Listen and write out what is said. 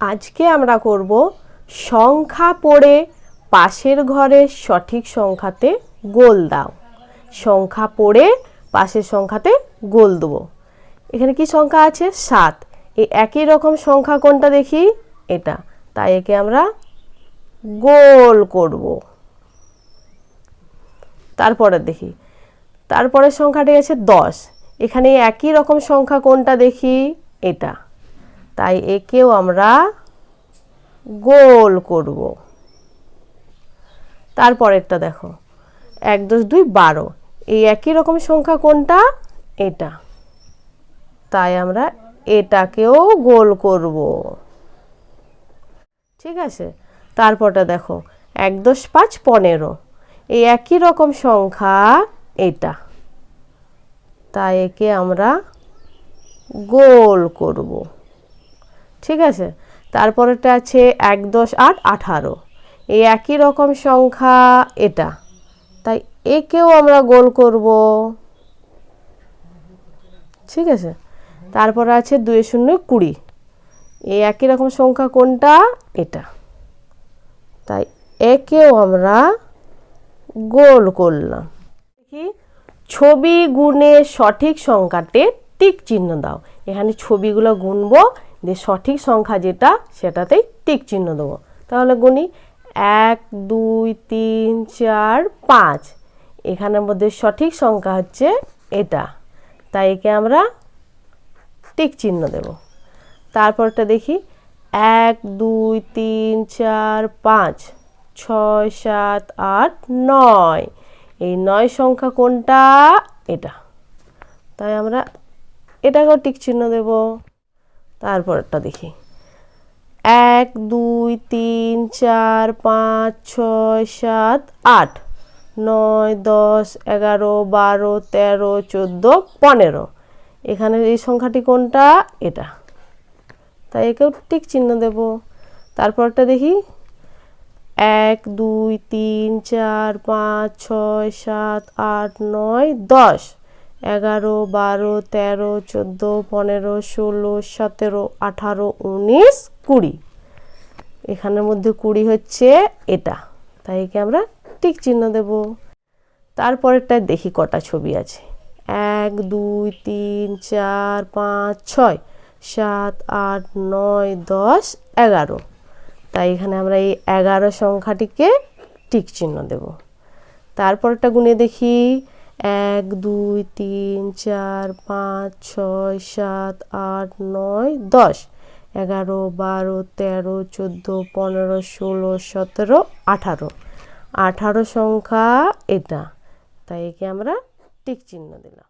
আজকে আমরা করব সংখ্যা পড়ে পাশের ঘরের সঠিক সংখ্যাতে গোল দাও। সংখ্যা পড়ে পাশের সংখ্যাতে গোল দেবো। এখানে কি সংখ্যা আছে? সাত। এই একই রকম সংখ্যা কোনটা দেখি? এটা। তাই একে আমরা গোল করব। তারপরে দেখি। তারপরের সংখ্যাটি আছে দশ। এখানে একই রকম সংখ্যা কোনটা দেখি? এটা। তাই একেও আমরা গোল করব। তারপরেরটা দেখো। এক, দশ, দুই, বারো। এই একই রকম সংখ্যা কোনটা? এটা। তাই আমরা এটাকেও গোল করব। ঠিক আছে? তারপরটা দেখো। এক, দশ, পাঁচ, পনেরো। এই একই রকম সংখ্যা এটা। তাই একে আমরা গোল করব। ঠিক আছে? তারপরেটা আছে এক দশ আট আঠারো। এই একই রকম সংখ্যা এটা। তাই একেও আমরা গোল করব। ঠিক আছে? তারপরে আছে দুই শূন্য কুড়ি। এই একই রকম সংখ্যা কোনটা? এটা। তাই একেও আমরা গোল করলাম। দেখি, ছবি গুণে সঠিক সংখ্যাতে টিক চিহ্ন দাও। এখানে ছবিগুলো গুনবো দিয়ে সঠিক সংখ্যা যেটা, সেটাতেই টিক চিহ্ন দেবো। তাহলে গুনি এক, দুই, তিন, চার, পাঁচ। এখানের মধ্যে সঠিক সংখ্যা হচ্ছে এটা। তাই একে আমরা টিক চিহ্ন দেব। তারপরটা দেখি, এক, দুই, তিন, চার, পাঁচ, ছয়, সাত, আট, নয়। এই নয় সংখ্যা কোনটা? এটা। তাই আমরা এটাকেও টিক চিহ্ন দেব। তারপরটা দেখি। এক, দুই, তিন, চার, পাঁচ, ছয়, সাত, আট, নয়, দশ, এগারো, বারো, তেরো, চোদ্দ, পনেরো। এখানে এই সংখ্যাটি কোনটা? এটা। তাই একেও টিক চিহ্ন দেব। তারপরটা দেখি। এক, দুই, তিন, চার, পাঁচ, ছয়, সাত, আট, নয়, দশ। এগারো, বারো, তেরো, চোদ্দ, পনেরো, ষোলো, সতেরো, আঠারো, উনিশ, কুড়ি। এখানের মধ্যে কুড়ি হচ্ছে এটা। তাই একে আমরা টিক চিহ্ন দেব। তারপরেরটা দেখি কটা ছবি আছে। এক, দুই, তিন, চার, পাঁচ, ছয়, সাত, আট, নয়, দশ, এগারো। তাই এখানে আমরা এই এগারো সংখ্যাটিকে টিক চিহ্ন দেব। তারপরটা গুনে দেখি এক, দুই, তিন, চার, পাঁচ, ছয়, সাত, আট, নয়, দশ। এগারো, বারো, তেরো, চোদ্দ, পনেরো, ষোলো, সতেরো, আঠারো। আঠারো সংখ্যা এটা। তাই একে আমরা টিক চিহ্ন দিলাম।